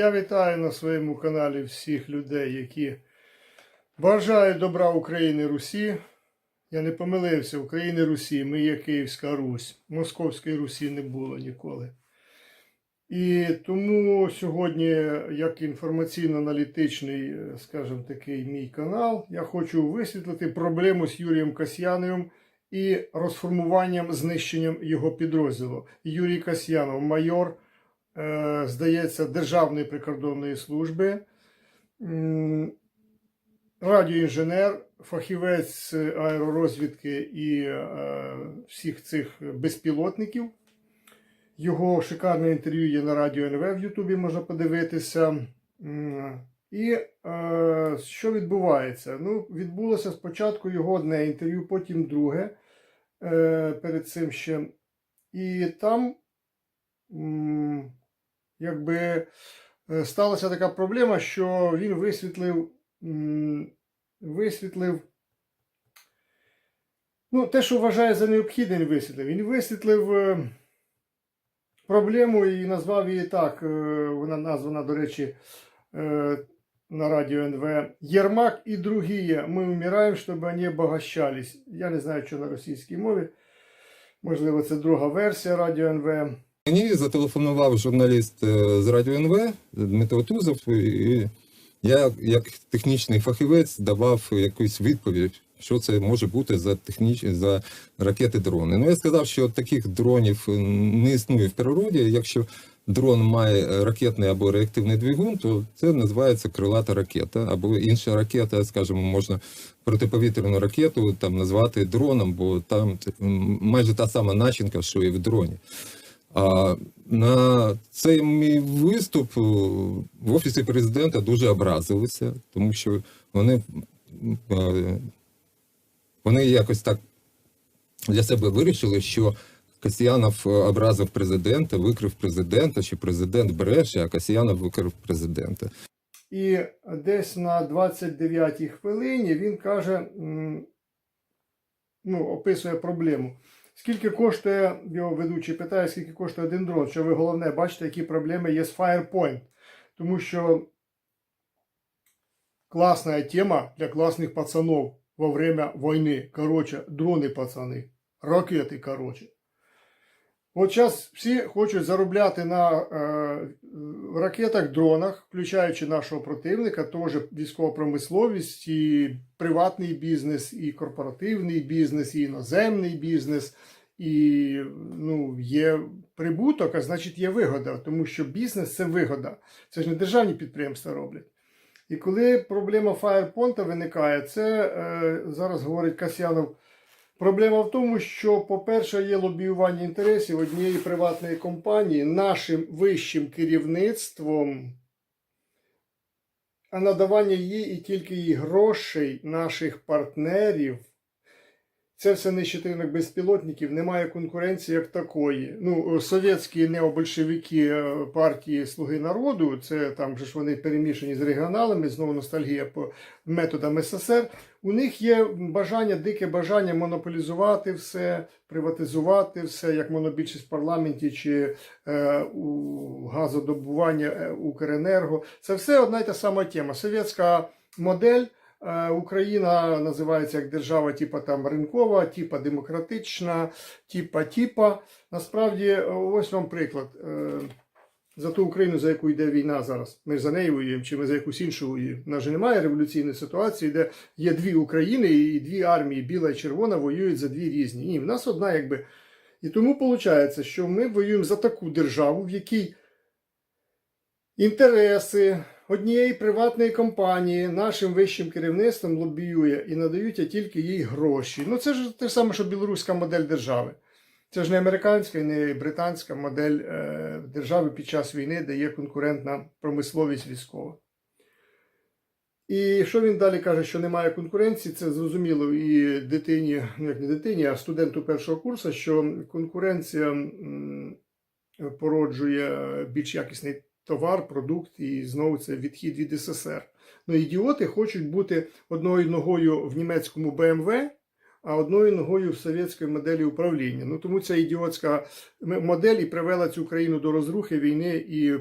Я вітаю на своєму каналі всіх людей, які бажають добра України Русі. Я не помилився, України Русі, ми є Київська Русь. Московської Русі не було ніколи. І тому сьогодні, як інформаційно-аналітичний, е, скажімо такий, мій канал, я хочу висвітлити проблему з Юрієм Касьяновим і розформуванням, знищенням його підрозділу. Юрій Касьянов, майор здається, Державної прикордонної служби, радіоінженер, фахівець аеророзвідки і е, всіх цих безпілотників. Його шикарне інтерв'ю є на радіо НВ в Ютубі, можна подивитися. І е, що відбувається? Ну, відбулося спочатку його одне інтерв'ю, потім друге е, перед цим ще. І там якби е, сталася така проблема, що він висвітлив, висвітлив ну, те, що вважає за необхідне, він висвітлив. Він висвітлив е, проблему і назвав її так. е, Вона названа, до речі, на радіо НВ Єрмак і другі. Ми вмираємо, щоб вони обогащались. Я не знаю, що на російській мові. Можливо, це друга версія радіо НВ. Мені зателефонував журналіст е, з радіо НВ Дмитро Тузов, і я, як технічний фахівець, давав якусь відповідь, що це може бути за техніч... за ракети-дрони. Ну, я сказав, що таких дронів не існує в природі. Якщо дрон має ракетний або реактивний двигун, то це називається крилата ракета, або інша ракета, скажімо, можна протиповітряну ракету там назвати дроном, бо там майже та сама начинка, що і в дроні. А на цей мій виступ е, в офісі президента дуже образилися, тому що вони, е, вони якось так для себе вирішили, що Касьянов образив президента, викрив президента, що президент бреше, а Касьянов викрив президента. І десь на 29-й хвилині він каже, ну, описує проблему. Скільки коштує, його ведучий питає, скільки коштує один дрон, що ви головне бачите, які проблеми є з Firepoint. Тому що класна тема для класних пацанов во время війни. Короче, дрони пацани, ракети, короче. От зараз всі хочуть заробляти на е, ракетах, дронах, включаючи нашого противника, теж військова промисловість, і приватний бізнес, і корпоративний бізнес, і іноземний бізнес. І ну, є прибуток, а значить є вигода, тому що бізнес це вигода. Це ж не державні підприємства роблять. І коли проблема Firepoint виникає, це е, зараз говорить Касьянов. Проблема в тому, що, по-перше, є лобіювання інтересів однієї приватної компанії нашим вищим керівництвом, а надавання їй і тільки їй грошей наших партнерів. Це все нищити ринок безпілотників, немає конкуренції як такої. Ну, совєтські необольшевики е, партії Слуги народу, це там же ж вони перемішані з регіоналами, знову ностальгія по методам СССР. У них є бажання, дике бажання монополізувати все, приватизувати все, як монобільшість в парламенті чи е, у газодобування е, Укренерго. Це все одна й та сама тема. Совєтська модель. Е, Україна називається як держава, типа там ринкова, типа демократична, типа типа. Насправді, е, ось вам приклад. Е, За ту Україну, за яку йде війна зараз. Ми за нею воюємо, чи ми за якусь іншу воюємо. У нас же немає революційної ситуації, де є дві України і дві армії, біла і червона, воюють за дві різні. Ні, в нас одна, якби. І тому виходить, що ми воюємо за таку державу, в якій інтереси однієї приватної компанії нашим вищим керівництвом лобіює і надають тільки їй гроші. Ну це ж те саме, що білоруська модель держави. Це ж не американська і не британська модель е, держави під час війни, де є конкурентна промисловість військова. І що він далі каже, що немає конкуренції, це зрозуміло і дитині, ну як не дитині, а студенту першого курсу, що конкуренція породжує більш якісний товар, продукт, і знову це відхід від СССР. Ну, ідіоти хочуть бути одною ногою в німецькому БМВ, а одною ногою в совєтської моделі управління. Ну тому ця ідіотська модель і привела цю країну до розрухи, війни і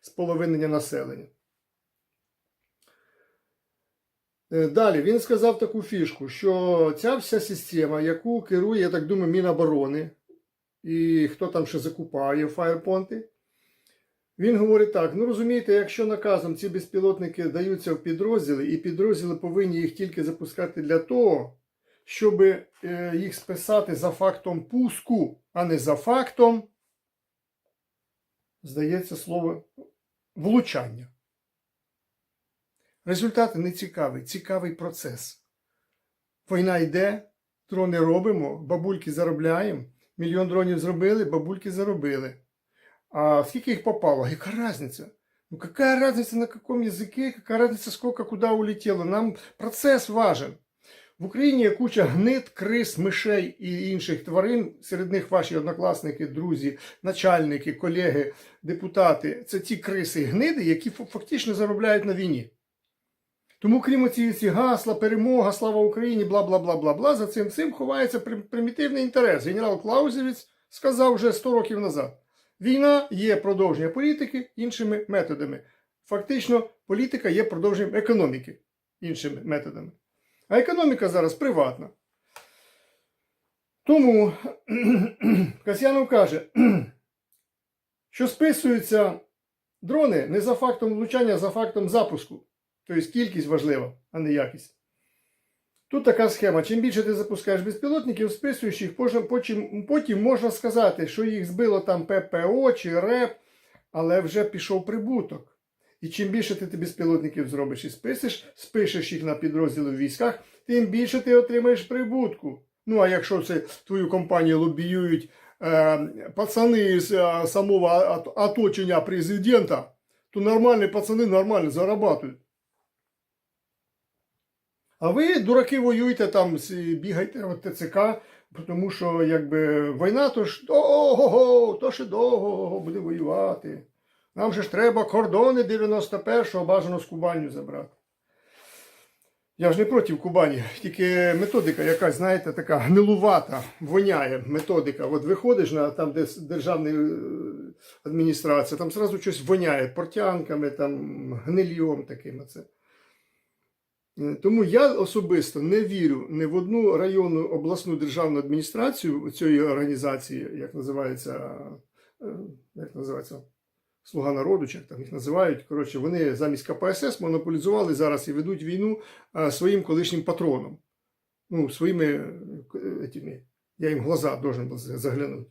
споловинення населення. Е, Далі він сказав таку фішку, що ця вся система, яку керує, я так думаю, Міноборони, і хто там ще закупає фаєрпонти, він говорить так: ну розумієте, якщо наказом ці безпілотники даються в підрозділи, і підрозділи повинні їх тільки запускати для того, щоб е, їх списати за фактом пуску, а не за фактом, здається слово, влучання. Результати не цікаві, цікавий процес. Війна йде, дрони робимо, бабульки заробляємо. Мільйон дронів зробили, бабульки заробили. А скільки їх попало? Яка різниця? Ну какая разница на каком языке, какая разница сколько куда улетело? Нам процес важен. В Україні є куча гнид, крис, мишей і інших тварин. Серед них ваші однокласники, друзі, начальники, колеги, депутати. Це ті криси і гниди, які фактично заробляють на війні. Тому, крім ці, ці гасла, перемога, слава Україні, бла бла бла бла бла, за цим цим ховається примітивний інтерес. Генерал Клаузевіц сказав вже 100 років назад. Війна є продовження політики іншими методами. Фактично, політика є продовженням економіки іншими методами. А економіка зараз приватна. Тому Касьянов каже, що списуються дрони не за фактом влучання, а за фактом запуску. Тобто кількість важлива, а не якість. Тут така схема. Чим більше ти запускаєш безпілотників, списуєш їх, потім, потім, можна сказати, що їх збило там ППО чи РЕП, але вже пішов прибуток. І чим більше ти безпілотників зробиш і списиш, спишеш їх на підрозділи в військах, тим більше ти отримаєш прибутку. Ну а якщо це твою компанію лобіюють е, пацани з е, самого оточення президента, то нормальні пацани нормально зарабатують. А ви, дураки, воюєте там, бігайте в ТЦК, тому що якби війна, то ж ого, то ще довго буде воювати. Нам же ж треба кордони 91-го бажано з Кубаню забрати. Я ж не проти Кубані, тільки методика якась, знаєте, така гнилувата, воняє методика. От виходиш на там, де державна е, адміністрація, там зразу щось воняє портянками, там гнильом таким. Оце. Е, Тому я особисто не вірю ні в одну районну обласну державну адміністрацію цієї організації, як називається, е, як називається Слуга народу, чи як там їх називають. Коротше, вони замість КПСС монополізували зараз і ведуть війну е, своїм колишнім патроном. Ну, своїми этими, я їм глаза должен був заглянути.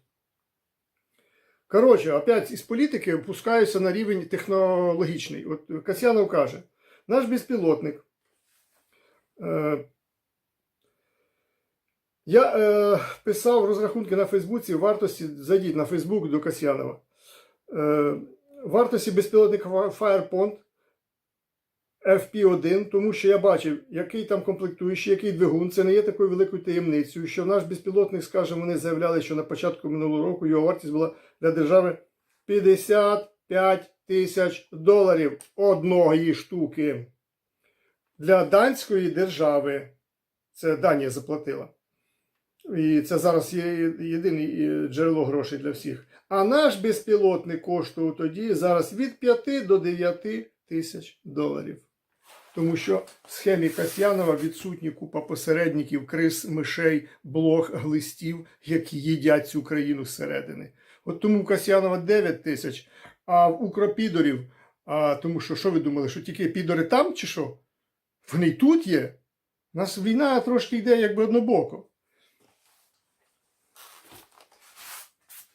Коротше, опять із політики опускаюся на рівень технологічний. От Касьянов каже, наш безпілотник. Е, я е, писав розрахунки на Фейсбуці вартості, зайдіть на Фейсбук до Касьянова. Е, вартості безпілотника Firepond FP1, тому що я бачив, який там комплектуючий, який двигун. Це не є такою великою таємницею, що наш безпілотник, скажімо, вони заявляли, що на початку минулого року його вартість була для держави 55 тисяч доларів одної штуки. Для данської держави це Данія заплатила. І це зараз є єдине е, джерело грошей для всіх. А наш безпілотник коштував тоді зараз від 5 до 9 тисяч доларів. Тому що в схемі Касьянова відсутні купа посередників, крис, мишей, блох, глистів, які їдять цю країну зсередини. От тому в Касьянова 9 тисяч, а в укропідорів, а, тому що що ви думали, що тільки підори там чи що? Вони тут є. У нас війна трошки йде якби однобоко.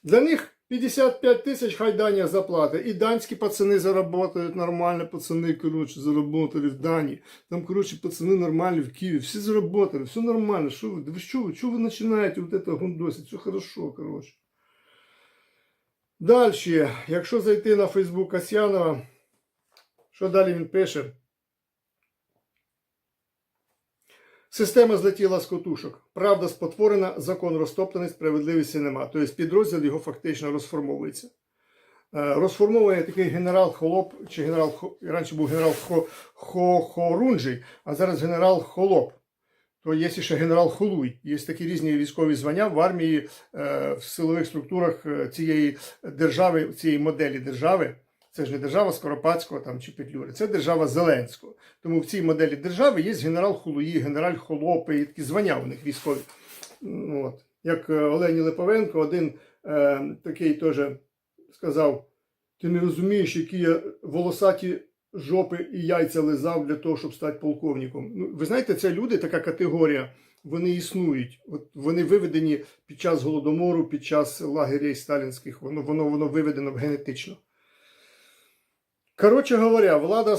Для них 55 тисяч хай Данія заплати. І данські пацани заработають нормально, пацани, коротше, заработали в Данії. Там, коротше, пацани нормальні в Києві. Всі заработали, все нормально. Що ви, ви що, що ви починаєте вот это гундосить? Все хорошо, коротше. Далі, якщо зайти на Фейсбук Касьянова, що далі він пише? Система злетіла з котушок. Правда спотворена, закон розтоптаний, справедливості нема. Тобто підрозділ його фактично розформовується. Е, Розформовує такий генерал Холоп, чи генерал раніше був генерал Хо, Хо, Хорунжий, а зараз генерал Холоп. то є ще генерал Холуй. Є такі різні військові звання в армії, е, в силових структурах е, цієї держави, цієї моделі держави. Це ж не держава Скоропадського там, чи Петлюри, це держава Зеленського. Тому в цій моделі держави є генерал Холуї, генераль Холопи, і такі звання у них військові. От. Як е, Олені Липовенко, один е, такий теж сказав: ти не розумієш, які я волосаті жопи і яйця лизав для того, щоб стати полковником. Ну, ви знаєте, це люди, така категорія, вони існують. От вони виведені під час голодомору, під час лагерей сталінських, воно, воно, воно виведено генетично. Коротше говоря, влада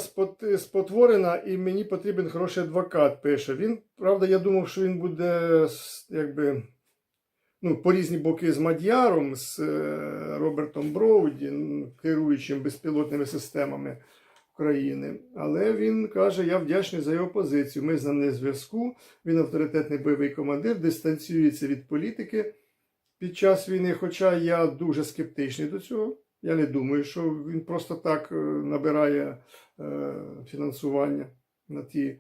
спотворена, і мені потрібен хороший адвокат, пише. Він, правда, я думав, що він буде якби ну, по різні боки з Мадяром, з е, Робертом Броуді, керуючим безпілотними системами України. Але він каже: я вдячний за його позицію. Ми з ним не зв'язку. Він авторитетний бойовий командир, дистанціюється від політики під час війни. Хоча я дуже скептичний до цього. Я не думаю, що він просто так е, набирає е, фінансування на ті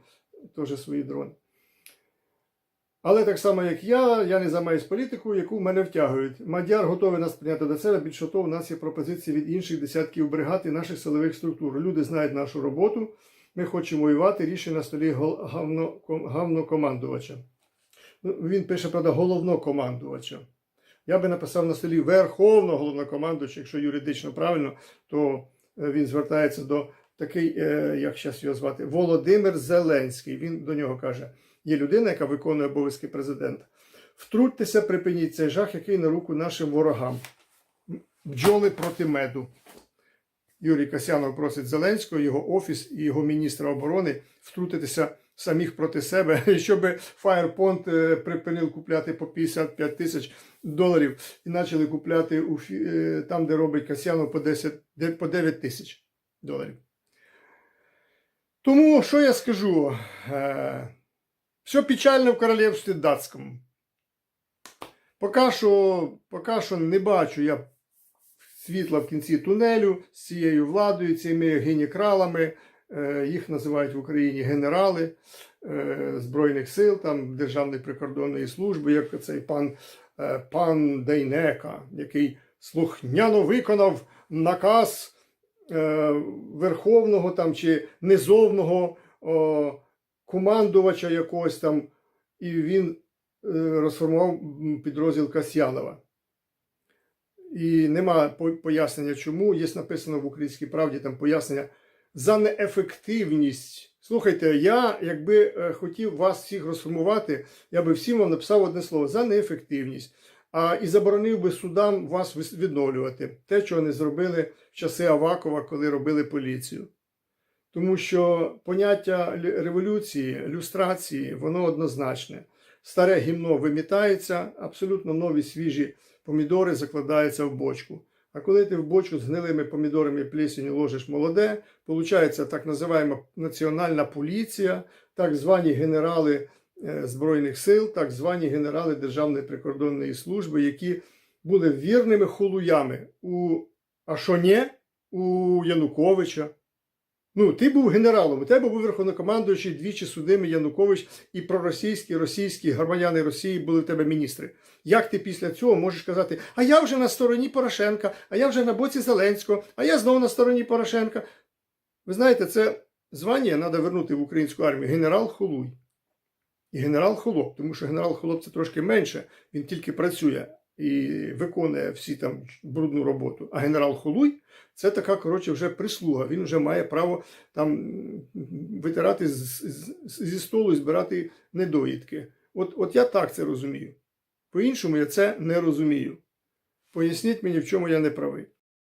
теж свої дрони. Але так само, як я, я не займаюся політикою, яку мене втягують. Мадяр готовий нас прийняти до себе. Більше того, у нас є пропозиції від інших десятків бригад і наших силових структур. Люди знають нашу роботу. Ми хочемо воювати. Рішення на столі гавнокомандувача. Ну, Він пише, правда, головнокомандувача. Я би написав на столі верховного головнокомандувача, якщо юридично правильно, то е, він звертається до такий, е, як зараз його звати, Володимир Зеленський. Він до нього каже: є людина, яка виконує обов'язки президента. Втрутьтеся, припиніть цей жах, який на руку нашим ворогам. Бджоли проти меду. Юрій Касянов просить Зеленського, його офіс і його міністра оборони втрутитися самих проти себе, щоб Firepoint е, припинив купляти по 55 тисяч доларів і почали купляти у, е, там, де робить Касянов по 10, по 9 тисяч доларів. Тому що я скажу? Е, Все печально в королівстві датському. Поки що, поки що не бачу я світла в кінці тунелю з цією владою, цими генікралами. Е, Їх називають в Україні генерали Збройних сил, там Державної прикордонної служби, як цей пан, пан Дейнека, який слухняно виконав наказ е, верховного там чи низовного командувача якогось там, і він е, розформував підрозділ Касьянова. І нема пояснення, чому. Є написано в Українській правді там пояснення за неефективність. Слухайте, я якби е, хотів вас всіх розформувати, я би всім вам написав одне слово за неефективність. А і заборонив би судам вас відновлювати те, чого не зробили в часи Авакова, коли робили поліцію. Тому що поняття революції, люстрації, воно однозначне. Старе гімно вимітається, абсолютно нові свіжі помідори закладаються в бочку. А коли ти в бочку з гнилими помідорами і плесенью ложиш молоде, виходить так називаємо національна поліція, так звані генерали е, Збройних сил, так звані генерали Державної прикордонної служби, які були вірними холуями у Ашоне, у Януковича. Ну, ти був генералом, у тебе був верховнокомандуючий двічі судимий Янукович і проросійські, російські громадяни Росії були в тебе міністри. Як ти після цього можеш казати, а я вже на стороні Порошенка, а я вже на боці Зеленського, а я знову на стороні Порошенка. Ви знаєте, це звання треба вернути в українську армію генерал Холуй. І генерал Холоп, тому що генерал Холоп це трошки менше, він тільки працює і виконує всі там брудну роботу. А генерал Холуй це така, коротше, вже прислуга. Він вже має право там витирати з- з- зі столу і збирати недоїдки. От, от я так це розумію. По-іншому я це не розумію. Поясніть мені, в чому я не правий.